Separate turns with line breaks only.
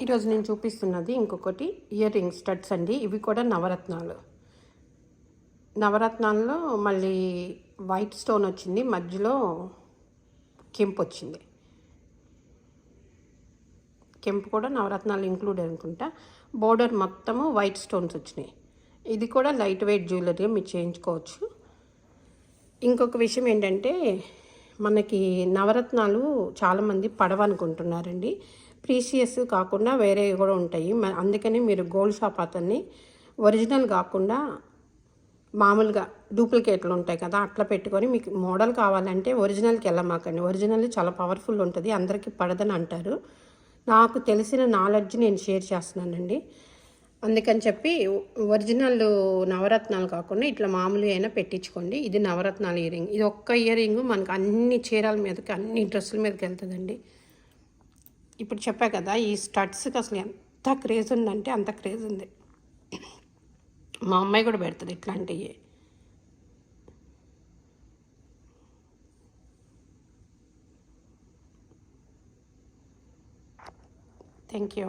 ఈరోజు నేను చూపిస్తున్నది ఇంకొకటి ఇయర్ రింగ్ స్టడ్స్ అండి. ఇవి కూడా నవరత్నాలు. నవరత్నాల్లో మళ్ళీ వైట్ స్టోన్ వచ్చింది మధ్యలో కెంపు వచ్చింది. కెంపు కూడా నవరత్నాలు ఇంక్లూడ్ అనుకుంటా. బోర్డర్ మొత్తము వైట్ స్టోన్స్ వచ్చినాయి. ఇది కూడా లైట్ వెయిట్ జ్యువెలరీ మీరు చేయించుకోవచ్చు. ఇంకొక విషయం ఏంటంటే మనకి నవరత్నాలు చాలామంది పడవనుకుంటున్నారండి. ప్రీసియస్ కాకుండా వేరే కూడా ఉంటాయి. మ- అందుకని మీరు గోల్డ్ షాప్ అతన్ని ఒరిజినల్ కాకుండా మామూలుగా డూప్లికేట్లు ఉంటాయి కదా అట్లా పెట్టుకొని మీకు మోడల్ కావాలంటే ఒరిజినల్కి వెళ్ళమాకండి. ఒరిజినల్ చాలా పవర్ఫుల్ ఉంటుంది అందరికీ పడదని అంటారు. నాకు తెలిసిన నాలెడ్జ్ నేను షేర్ చేస్తున్నానండి. అందుకని చెప్పి ఒరిజినల్ నవరత్నాలు కాకుండా ఇట్లా మామూలు అయినా పెట్టించుకోండి. ఇది నవరత్నాల ఇయర్ రింగ్ ఇది ఒక్క ఇయర్ రింగ్ మనకు అన్ని చీరల మీదకి అన్ని డ్రెస్సుల మీదకి వెళ్తుందండి. ఇప్పుడు చెప్పా కదా ఈ స్టడ్స్కి అసలు ఎంత క్రేజ్ ఉందంటే అంత క్రేజ్ ఉంది. మా అమ్మాయి కూడా పెడుతుంది ఇట్లాంటివి థ్యాంక్ యూ